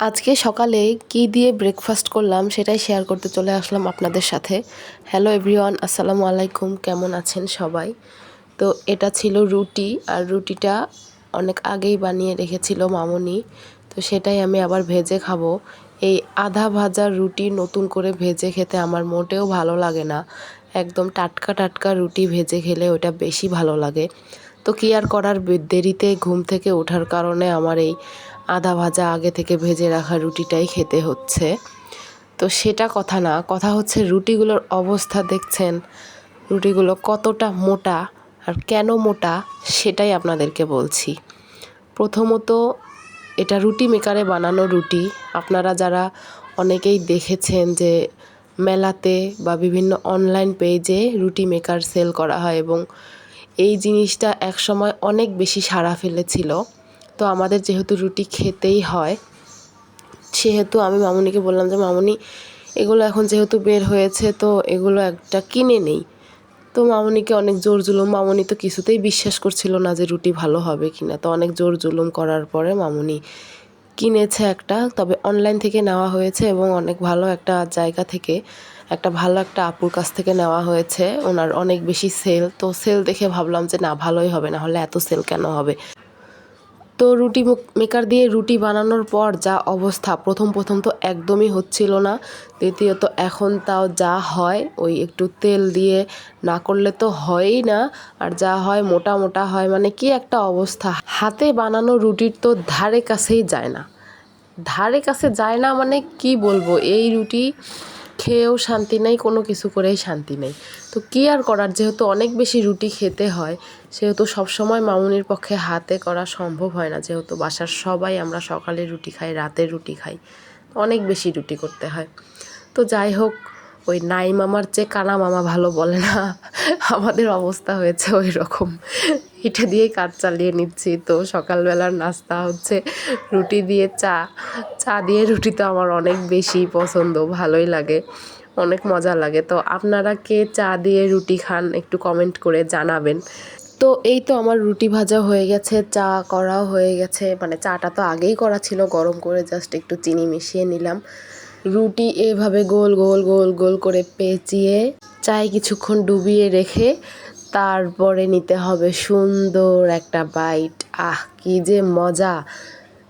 আজকে সকালে কি দিয়ে ব্রেকফাস্ট করলাম সেটাই শেয়ার করতে চলে আসলাম আপনাদের সাথে। হ্যালো এভরিওয়ান আসসালামু আলাইকুম, কেমন আছেন সবাই? তো এটা ছিল রুটি, আর রুটিটা অনেক আগেই বানিয়ে রেখেছিল মামনি। তো সেটাই আমি আবার ভেজে খাব। এই আধা ভাজা রুটি নতুন করে ভেজে খেতে আমার মোটেও ভালো লাগে না। একদম টাটকা টাটকা রুটি ভেজে খেলে ওটা বেশি ভালো লাগে। তো কি আর করার? দেরিতে ঘুম থেকে ওঠার কারণে আমার এই আধা ভাজা আগে থেকে ভেজে রাখা রুটিটাই খেতে হচ্ছে। তো সেটা কথা না, কথা হচ্ছে রুটিগুলোর অবস্থা দেখছেন, রুটিগুলো কতটা মোটা আর কেন মোটা সেটাই আপনাদেরকে বলছি। প্রথমত, এটা রুটি মেকারে বানানো রুটি। আপনারা যারা অনেকেই দেখেছেন যে মেলাতে বা বিভিন্ন অনলাইন পেজে রুটি মেকার সেল করা হয় এবং এই জিনিসটা একসময় অনেক বেশি সাড়া ফেলেছিল। তো আমাদের যেহেতু রুটি খেতেই হয়, সেহেতু আমি মামুনিকে বললাম যে, মামুনি, এগুলো এখন যেহেতু বের হয়েছে, তো এগুলো একটা কিনে নেই। তো মামুনিকে অনেক জোর জুলুম, মামুনি তো কিছুতেই বিশ্বাস করছিল না যে রুটি ভালো হবে কি না তো অনেক জোর জুলুম করার পরে মামুনি কিনেছে একটা, তবে অনলাইন থেকে নেওয়া হয়েছে এবং অনেক ভালো একটা জায়গা থেকে, একটা ভালো একটা আপুর কাছ থেকে নেওয়া হয়েছে। ওনার অনেক বেশি সেল তো সেল দেখে ভাবলাম যে না, ভালোই হবে, না হলে এত সেল কেন হবে? তো রুটি মেকার দিয়ে রুটি বানানোর পর যা অবস্থা, প্রথম প্রথম তো একদমই হচ্ছিল না। দ্বিতীয়ত এখন তাও যা হয়, ওই একটু তেল দিয়ে না করলে তো হয়ই না। আর যা হয় মোটা মোটা হয় মানে কি একটা অবস্থা। হাতে বানানো রুটির তো ধারে কাছেই যায় না। ধারে কাছে যায় না মানে কি বলব? এই রুটি খেয়েও শান্তি নেই, কোনো কিছু করেই শান্তি নেই। তো কী আর করার? যেহেতু অনেক বেশি রুটি খেতে হয়, সেহেতু সবসময় মামুনির পক্ষে হাতে করা সম্ভব হয় না। যেহেতু বাসার সবাই আমরা সকালে রুটি খাই, রাতে রুটি খাই, অনেক বেশি রুটি করতে হয়। তো যাই হোক ওই নাই মামার চেয়ে কানা মামা ভালো বলে না, আমাদের অবস্থা হয়েছে ওই রকম এটা দিয়েই কাজ চালিয়ে নিচ্ছি। তো সকালবেলার নাস্তা হচ্ছে রুটি দিয়ে চা। চা দিয়ে রুটি তো আমার অনেক বেশি পছন্দ, ভালোই লাগে, অনেক মজা লাগে। তো আপনারা কে চা দিয়ে রুটি খান একটু কমেন্ট করে জানাবেন। তো এই তো আমার রুটি ভাজা হয়ে গেছে, চা করাও হয়ে গেছে। মানে চাটা তো আগেই করা ছিল, গরম করে জাস্ট একটু চিনি মিশিয়ে নিলাম। রুটি এভাবে গোল গোল গোল গোল করে পেঁচিয়ে চায়ে কিছুক্ষণ ডুবিয়ে রেখে তারপরে নিতে হবে সুন্দর একটা বাইট আহ, কি যে মজা।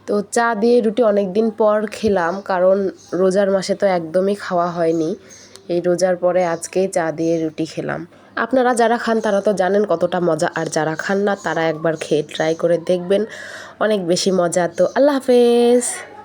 তো চা দিয়ে রুটি অনেক দিন পর খেলাম, কারণ রোজার মাসে তো একদমই খাওয়া হয়নি। এই রোজার পরে আজকে চা দিয়ে রুটি খেলাম। আপনারা যারা খান, তারা তো জানেন কতটা মজা, আর যারা খান না, তারা একবার খেয়ে ট্রাই করে দেখবেন। অনেক বেশি মজা। তো আল্লাহ হাফেজ।